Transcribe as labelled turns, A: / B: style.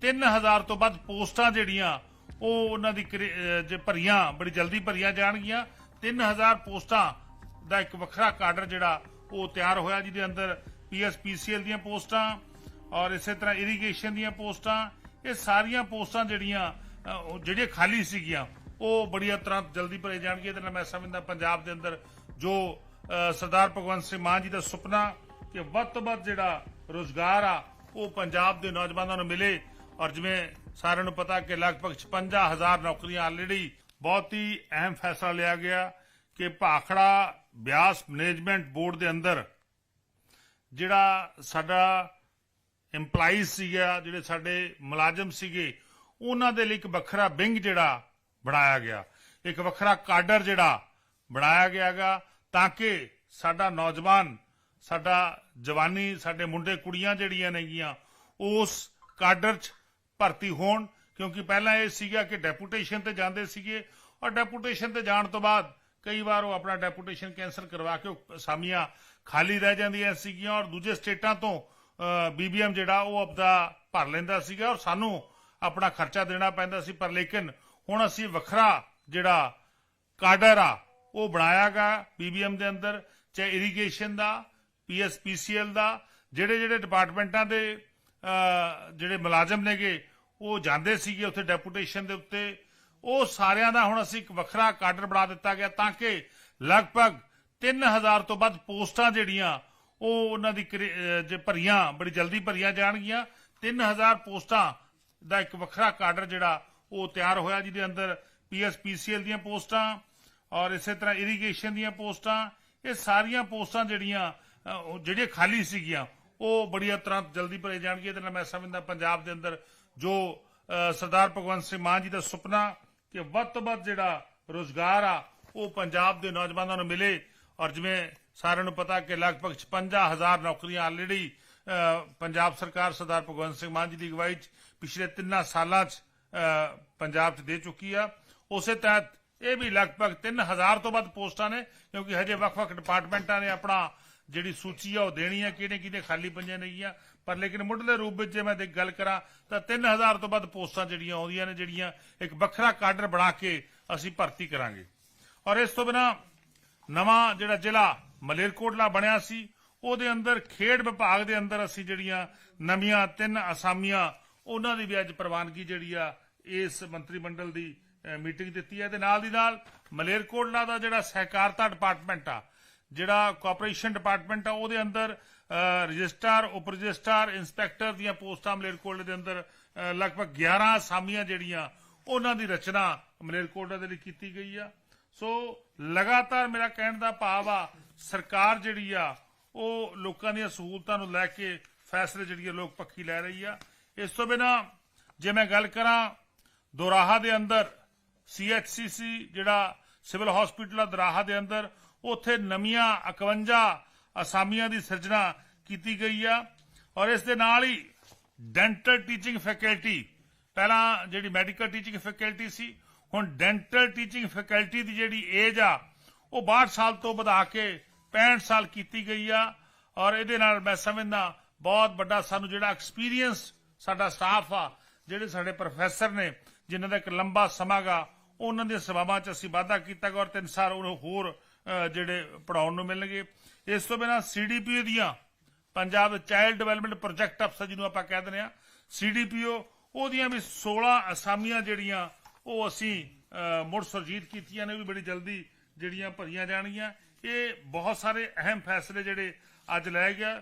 A: 3000 ਤੋਂ ਵੱਧ ਪੋਸਟਾਂ ਜਿਹੜੀਆਂ ਉਹ ਉਹਨਾਂ ਦੀ ਕਰੇ- ਜੇ ਭਰੀਆਂ ਬੜੀ ਜਲਦੀ ਭਰੀਆਂ ਜਾਣਗੀਆਂ। 3000 ਪੋਸਟਾਂ ਦਾ ਇੱਕ ਵੱਖਰਾ ਕਾਡਰ ਜਿਹੜਾ ਉਹ ਤਿਆਰ ਹੋਇਆ ਜਿਹਦੇ ਅੰਦਰ ਪੀਐਸਪੀਸੀਐਲ ਦੀਆਂ ਪੋਸਟਾਂ ਔਰ ਇਸੇ ਤਰ੍ਹਾਂ ਇਰੀਗੇਸ਼ਨ ਦੀਆਂ ਪੋਸਟਾਂ। ਇਹ ਸਾਰੀਆਂ ਪੋਸਟਾਂ ਜਿਹੜੀਆਂ ਅਹ, ਜਿਹੜੀਆਂ ਖਾਲੀ ਸੀਗੀਆਂ ਉਹ ਬੜੀਆਂ ਤਰ੍ਹਾਂ ਜਲਦੀ ਭਰੇ ਜਾਣਗੀਆਂ। ਇਹਦੇ ਨਾਲ ਮੈਂ ਸਮਝਦਾ ਪੰਜਾਬ ਦੇ ਅੰਦਰ ਜੋ ਸਰਦਾਰ ਭਗਵੰਤ ਸਿੰਘ ਮਾਨ ਜੀ ਦਾ ਸੁਪਨਾ ਕਿ ਵੱਧ ਤੋਂ ਵੱਧ ਜਿਹੜਾ ਰੋਜ਼ਗਾਰ ਆ ਉਹ ਪੰਜਾਬ ਦੇ ਨੌਜਵਾਨਾਂ ਨੂੰ ਮਿਲੇ। ਔਰ ਜਿਵੇਂ ਸਾਰਿਆਂ ਨੂੰ ਪਤਾ ਕਿ ਲਗਭਗ 55000 ਨੌਕਰੀਆਂ ਆਲਰੇਡੀ ਬਹੁਤ ਹੀ ਅਹਿਮ ਫੈਸਲਾ ਲਿਆ ਗਿਆ ਕਿ ਭਾਖੜਾ ਬਿਆਸ ਮੈਨੇਜਮੈਂਟ ਬੋਰਡ ਦੇ ਅੰਦਰ ਜਿਹੜਾ ਸਾਡਾ EMPLOYEES ਸੀਗਾ, ਜਿਹੜੇ ਸਾਡੇ ਮੁਲਾਜ਼ਮ ਸੀਗੇ, ਉਹਨਾਂ ਦੇ ਲਈ ਇੱਕ ਵੱਖਰਾ ਵਿੰਗ ਜਿਹੜਾ ਬਣਾਇਆ ਗਿਆ। ਇੱਕ ਵੱਖਰਾ ਕਾਡਰ ਜਿਹੜਾ ਬਣਾਇਆ ਗਿਆਗਾ ਤਾਂ ਕਿ ਸਾਡਾ ਨੌਜਵਾਨ, ਸਾਡਾ ਜਵਾਨੀ, ਸਾਡੇ ਮੁੰਡੇ ਕੁੜੀਆਂ ਜਿਹੜੀਆਂ ਨੇਗੀਆਂ, ਉਸ ਕਾਡਰ 'ਚ ਭਰਤੀ ਹੋਣ, ਕਿਉਂਕਿ ਪਹਿਲਾਂ ਇਹ ਸੀਗਾ ਕਿ ਡੈਪੂਟੇਸ਼ਨ ਤੇ ਜਾਂਦੇ ਸੀਗੇ ਔਰ ਡੈਪੂਟੇਸ਼ਨ ਤੇ ਜਾਣ ਤੋਂ ਬਾਅਦ ਕਈ ਵਾਰ ਉਹ ਆਪਣਾ ਡੈਪੂਟੇਸ਼ਨ ਕੈਂਸਲ ਕਰਵਾ ਕੇ ਅਸਾਮੀਆਂ ਖਾਲੀ ਰਹਿ ਜਾਂਦੀਆਂ ਸੀਗੀਆਂ ਔਰ ਦੂਜੇ ਸਟੇਟਾਂ ਤੋਂ ਬੀਬੀਐਮ ਜਿਹੜਾ ਉਹ ਆਪਦਾ ਭਰ ਲੈਂਦਾ ਸੀਗਾ ਔਰ ਸਾਨੂੰ ਆਪਣਾ ਖਰਚਾ ਦੇਣਾ ਪੈਂਦਾ ਸੀ, ਪਰ ਲੇਕਿਨ ਹੁਣ ਅਸੀਂ ਵੱਖਰਾ ਜਿਹੜਾ ਕਾਡਰ ਆ, ਉਹ ਬਣਾਇਆਗਾ ਬੀਬੀਐਮ ਦੇ ਅੰਦਰ, ਚਾਹੇ ਇਰੀਗੇਸ਼ਨ ਦਾ, ਪੀਐਸਪੀਸੀਐਲ ਦਾ ਜਿਹੜੇ ਜਿਹੜੇ ਡਿਪਾਰਟਮੈਂਟਾਂ ਦੇ ਜਿਹੜੇ ਮੁਲਾਜ਼ਮ ਨੇਗੇ ਉਹ ਜਾਂਦੇ ਸੀਗੇ ਉੱਥੇ ਡੈਪੂਟੇਸ਼ਨ ਦੇ ਉੱਤੇ। ਉਹ ਸਾਰਿਆਂ ਦਾ ਹੁਣ ਅਸੀਂ ਇੱਕ ਵੱਖਰਾ ਕਾਡਰ ਬਣਾ ਦਿੱਤਾ ਗਿਆ ਤਾਂ ਕਿ ਲਗਭਗ 3000 ਤੋਂ ਵੱਧ ਪੋਸਟਾਂ ਜਿਹੜੀਆਂ ਉਹ ਉਹਨਾਂ ਦੀ ਜੇ ਭਰੀਆਂ, ਬੜੀ ਜਲਦੀ ਭਰੀਆਂ ਜਾਣਗੀਆਂ। 3000 ਪੋਸਟਾਂ ਦਾ ਇੱਕ ਵੱਖਰਾ ਕਾਡਰ ਜਿਹੜਾ ਉਹ ਤਿਆਰ ਹੋਇਆ, ਜਿਹਦੇ ਅੰਦਰ ਪੀਐਸਪੀਸੀਐਲ ਦੀਆਂ ਪੋਸਟਾਂ ਔਰ ਇਸੇ ਤਰ੍ਹਾਂ ਇਰੀਗੇਸ਼ਨ ਦੀਆਂ ਪੋਸਟਾਂ। ਇਹ ਸਾਰੀਆਂ ਪੋਸਟਾਂ ਜਿਹੜੀਆਂ ਜਿਹੜੀਆਂ ਖਾਲੀ ਸੀਗੀਆਂ ਉਹ ਬੜੀਆਂ ਤੁਰੰਤ ਜਲਦੀ ਭਰੇ ਜਾਣਗੇ। ਇਹਦੇ ਨਾਲ ਮੈਂ ਸਮਝਦਾ ਪੰਜਾਬ ਦੇ ਅੰਦਰ ਜੋ ਸਰਦਾਰ ਭਗਵੰਤ ਸਿੰਘ ਮਾਨ ਜੀ ਦਾ ਸੁਪਨਾ ਕਿ ਵੱਧ ਤੋਂ ਵੱਧ ਜਿਹੜਾ ਰੋਜ਼ਗਾਰ ਆ, ਉਹ ਪੰਜਾਬ ਦੇ ਨੌਜਵਾਨਾਂ ਨੂੰ ਮਿਲੇ। ਔਰ ਜਿਵੇਂ ਸਾਰਿਆਂ ਨੂੰ ਪਤਾ ਕਿ ਲਗਭਗ 55000 ਨੌਕਰੀਆਂ ਆਲਰੇਡੀ ਪੰਜਾਬ ਸਰਕਾਰ ਸਰਦਾਰ ਭਗਵੰਤ ਸਿੰਘ ਮਾਨ ਜੀ ਦੀ ਅਗਵਾਈ 'ਚ ਪਿਛਲੇ ਤਿੰਨਾਂ ਸਾਲਾਂ 'ਚ ਪੰਜਾਬ 'ਚ ਦੇ ਚੁੱਕੀ ਆ। ਉਸੇ ਤਹਿਤ ਇਹ ਵੀ ਲਗਭਗ 3000 ਤੋਂ ਵੱਧ ਪੋਸਟਾਂ ਨੇ, ਕਿਉਂਕਿ ਹਜੇ ਵੱਖ-ਵੱਖ ਡਿਪਾਰਟਮੈਂਟਾਂ ਨੇ ਆਪਣਾ ਜਿਹੜੀ ਸੂਚੀ ਆ ਉਹ ਦੇਣੀ ਆ, ਕਿਹਨੇ ਕਿਹਨੇ ਖਾਲੀ ਪਈਆਂ ਨੇਗੀਆਂ ਪਰ ਲੇਕਿਨ ਮੁੱਢਲੇ ਰੂਪ ਵਿੱਚ ਜੇ ਮੈਂ ਦੇ ਗੱਲ ਕਰਾਂ, ਤਾਂ 3000 ਤੋਂ ਵੱਧ ਪੋਸਟਾਂ ਜਿਹੜੀਆਂ ਆਉਂਦੀਆਂ ਨੇ, ਜਿਹੜੀਆਂ ਇੱਕ ਵੱਖਰਾ ਕਾਡਰ ਬਣਾ ਕੇ ਅਸੀਂ ਭਰਤੀ ਕਰਾਂਗੇ। ਔਰ ਇਸ ਤੋਂ ਬਿਨਾ ਨਵਾਂ ਜਿਹੜਾ ਜ਼ਿਲ੍ਹਾ ਮਲੇਰਕੋਟਲਾ ਬਣਿਆ ਸੀ, ਉਹਦੇ ਅੰਦਰ ਖੇਡ ਵਿਭਾਗ ਦੇ ਅੰਦਰ ਅਸੀਂ ਜਿਹੜੀਆਂ ਨਵੀਆਂ ਤਿੰਨ ਅਸਾਮੀਆਂ, ਉਹਨਾਂ ਦੀ ਵੀ ਅੱਜ ਪ੍ਰਵਾਨਗੀ ਜਿਹੜੀ ਆ, ਇਸ ਮੰਤਰੀ ਮੰਡਲ ਦੀ ਮੀਟਿੰਗ ਦਿੱਤੀ ਹੈ। ਤੇ ਨਾਲ ਦੀ ਨਾਲ ਮਲੇਰਕੋਟਲਾ ਦਾ ਜਿਹੜਾ ਸਹਿਕਾਰਤਾ ਡਿਪਾਰਟਮੈਂਟ ਆ ਜਿਹੜਾ ਕਾਰਪੋਰੇਸ਼ਨ ਡਿਪਾਰਟਮੈਂਟ ਆ, ਉਹਦੇ ਅੰਦਰ ਰਜਿਸਟਰ ਉਪ ਰਜਿਸਟਰ ਇੰਸਪੈਕਟਰ ਦੀਆਂ ਪੋਸਟਾਂ ਮਲੇਰਕੋਟਲੇ ਦੇ ਅੰਦਰ ਲਗਭਗ 11 ਅਸਾਮੀਆਂ ਜਿਹੜੀਆਂ, ਉਹਨਾਂ ਦੀ ਰਚਨਾ ਮਲੇਰਕੋਟਲਾ ਦੇ ਲਈ ਕੀਤੀ ਗਈ ਆ। ਸੋ ਲਗਾਤਾਰ ਮੇਰਾ ਕਹਿਣ ਦਾ ਭਾਵ ਆ, ਸਰਕਾਰ ਜਿਹੜੀ ਆ, ਉਹ ਲੋਕਾਂ ਦੀਆਂ ਸਹੂਲਤਾਂ ਨੂੰ ਲੈ ਕੇ ਫੈਸਲੇ ਜਿਹੜੀ ਆ, ਲੋਕ ਪੱਖੀ ਲੈ ਰਹੀ ਆ। ਇਸ ਤੋਂ ਬਿਨਾ ਜੇ ਮੈਂ ਗੱਲ ਕਰਾਂ, ਦੋਰਾਹਾ ਦੇ ਅੰਦਰ ਸੀਐਚਸੀਸੀ ਜਿਹੜਾ ਸਿਵਲ ਹਸਪੀਟਲ ਆ, ਦੋਰਾਹਾ ਦੇ ਅੰਦਰ ਉੱਥੇ ਨਵੀਆਂ 51 ਅਸਾਮੀਆਂ ਦੀ ਸਿਰਜਣਾ ਕੀਤੀ ਗਈ ਆ ਔਰ ਇਸ ਦੇ ਨਾਲ ਹੀ ਡੈਂਟਲ ਟੀਚਿੰਗ ਫੈਕਲਟੀ ਪਹਿਲਾਂ ਜਿਹੜੀ ਮੈਡੀਕਲ ਟੀਚਿੰਗ ਫੈਕਲਟੀ ਸੀ, ਹੁਣ ਡੈਂਟਲ ਟੀਚਿੰਗ ਫੈਕਲਟੀ ਦੀ ਜਿਹੜੀ ਏਜ ਆ, ਉਹ 62 ਸਾਲ ਤੋਂ ਵਧਾ ਕੇ 65 ਸਾਲ ਕੀਤੀ ਗਈ ਆ ਔਰ ਇਹਦੇ ਨਾਲ ਮੈਂ ਸਮਝਦਾ ਬਹੁਤ ਵੱਡਾ ਸਾਨੂੰ ਜਿਹੜਾ ਐਕਸਪੀਰੀਅੰਸ ਸਾਡਾ ਸਟਾਫ ਆ, ਜਿਹੜੇ ਸਾਡੇ ਪ੍ਰੋਫੈਸਰ ਨੇ, ਜਿਨ੍ਹਾਂ ਦਾ ਇੱਕ ਲੰਬਾ ਸਮਾਂ ਗਾ, ਉਹਨਾਂ ਦੀਆਂ ਸੇਵਾਵਾਂ 'ਚ ਅਸੀਂ ਵਾਧਾ ਕੀਤਾ ਗਾ ਔਰ ਤਿੰਨ ਸਾਲ ਉਹਨੂੰ ਹੋਰ ਜਿਹੜੇ ਪੜਾਉਣ ਨੂੰ ਮਿਲਣਗੇ। ਇਸ ਤੋਂ ਬਿਨਾਂ ਸੀਡੀਪੀਓ ਦੀਆਂ ਪੰਜਾਬ ਚਾਈਲਡ ਡਿਵੈਲਪਮੈਂਟ ਪ੍ਰੋਜੈਕਟ ਅਫਸਰ ਜਿਹਨੂੰ ਆਪਾਂ ਕਹਿ ਦਿੰਦੇ ਆ ਸੀਡੀਪੀਓ ਉਹਦੀਆਂ ਵੀ 16 ਅਸਾਮੀਆਂ ਜਿਹੜੀਆਂ ਉਹ ਅਸੀਂ ਮੁੜ ਸੁਰਜੀਤ ਕੀਤੀਆਂ ਨੇ, ਉਹ ਵੀ ਬੜੀ ਜਲਦੀ ਜਿਹੜੀਆਂ ਭਰੀਆਂ ਜਾਣਗੀਆਂ। ਇਹ ਬਹੁਤ ਸਾਰੇ ਅਹਿਮ ਫੈਸਲੇ ਜਿਹੜੇ ਅੱਜ ਲਏ ਗਿਆ